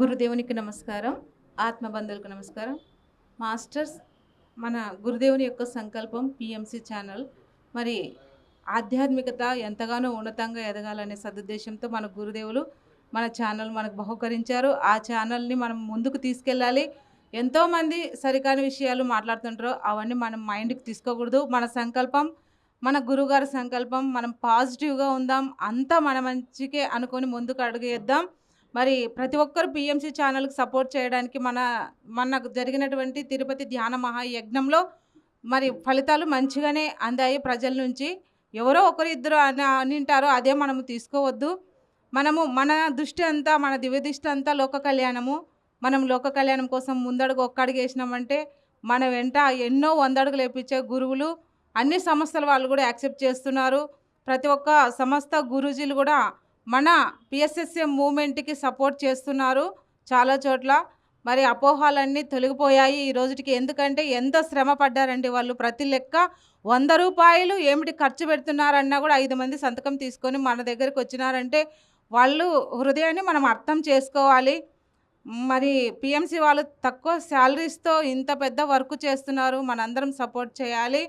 గురుదేవునికి నమస్కారం ఆత్మబంధువులకు నమస్కారం. మాస్టర్స్ మన గురుదేవుని యొక్క సంకల్పం పిఎంసి ఛానల్. మరి ఆధ్యాత్మికత ఎంతగానో ఉన్నతంగా ఎదగాలనే సదుద్దేశంతో మన గురుదేవులు మన ఛానల్ మనకు బహుకరించారు. ఆ ఛానల్ని మనం ముందుకు తీసుకెళ్ళాలి. ఎంతోమంది సరికాని విషయాలు మాట్లాడుతుంటారో అవన్నీ మనం మైండ్కి తీసుకోకూడదు. మన సంకల్పం మన గురుగారి సంకల్పం మనం పాజిటివ్గా ఉందాం. అంతా మన మంచికే అనుకొని ముందుకు అడుగేద్దాం మరి ప్రతి ఒక్కరు పిఎంసి ఛానల్కి సపోర్ట్ చేయడానికి మన మనకు జరిగినటువంటి తిరుపతి ధ్యాన మహాయజ్ఞంలో మరి ఫలితాలు మంచిగానే అందాయి ప్రజల నుంచి. ఎవరో ఒకరు ఇద్దరు అని అనింటారో అదే మనము తీసుకోవద్దు. మనము మన దృష్టి అంతా మన దివ్య దృష్టి అంతా లోక కళ్యాణము. మనం లోక కళ్యాణం కోసం ముందడుగు ఒక్క వేసినామంటే మన వెంట ఎన్నో వందడుగులు వేపించే గురువులు అన్ని సంస్థల వాళ్ళు కూడా యాక్సెప్ట్ చేస్తున్నారు. ప్రతి ఒక్క సంస్థ గురూజీలు కూడా మన పిఎస్ఎస్ఎం మూమెంట్కి సపోర్ట్ చేస్తున్నారు చాలా చోట్ల. మరి అపోహాలన్నీ తొలగిపోయాయి ఈ రోజుకి ఎందుకంటే ఎంత శ్రమ పడ్డారండి వాళ్ళు. ప్రతి లెక్క వంద రూపాయలు ఏమిటి ఖర్చు పెడుతున్నారన్నా కూడా ఐదు మంది సంతకం తీసుకొని మన దగ్గరికి వచ్చినారంటే వాళ్ళు హృదయాన్ని మనం అర్థం చేసుకోవాలి. మరి పిఎంసి వాళ్ళు తక్కువ శాలరీస్తో ఇంత పెద్ద వర్క్ చేస్తున్నారు. మనందరం సపోర్ట్ చేయాలి.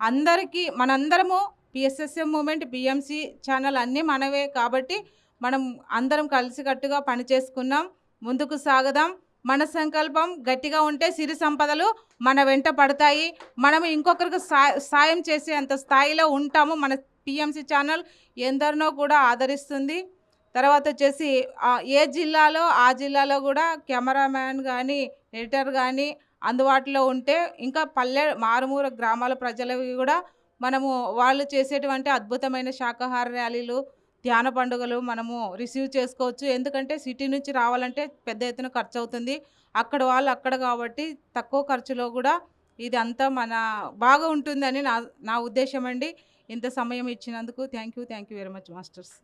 అందరికీ మనందరము పిఎస్ఎస్ఎం మూమెంట్ బిఎంసి ఛానల్ అన్నీ మనవే కాబట్టి మనం అందరం కలిసికట్టుగా పనిచేసుకున్నాం ముందుకు సాగదాం. మన సంకల్పం గట్టిగా ఉంటే సిరి సంపదలు మన వెంట పడతాయి. మనం ఇంకొకరికి సాయం చేసే అంత స్థాయిలో ఉంటాము. మన పిఎంసి ఛానల్ ఎందరినో కూడా ఆదరిస్తుంది. తర్వాత వచ్చేసి ఏ జిల్లాలో ఆ జిల్లాలో కూడా కెమెరామ్యాన్ కానీ ఎడిటర్ కానీ అందుబాటులో ఉంటే ఇంకా పల్లె మారుమూల గ్రామాల ప్రజలవి కూడా మనము వాళ్ళు చేసేటువంటి అద్భుతమైన శాకాహార ర్యాలీలు ధ్యాన పండుగలు మనము రిసీవ్ చేసుకోవచ్చు. ఎందుకంటే సిటీ నుంచి రావాలంటే పెద్ద ఎత్తున ఖర్చు అవుతుంది అక్కడ వాళ్ళు అక్కడ కాబట్టి తక్కువ ఖర్చులో కూడా ఇది అంతా మన బాగా ఉంటుందని నా నా ఉద్దేశం అండి ఇంత సమయం ఇచ్చినందుకు thank you thank you very much masters.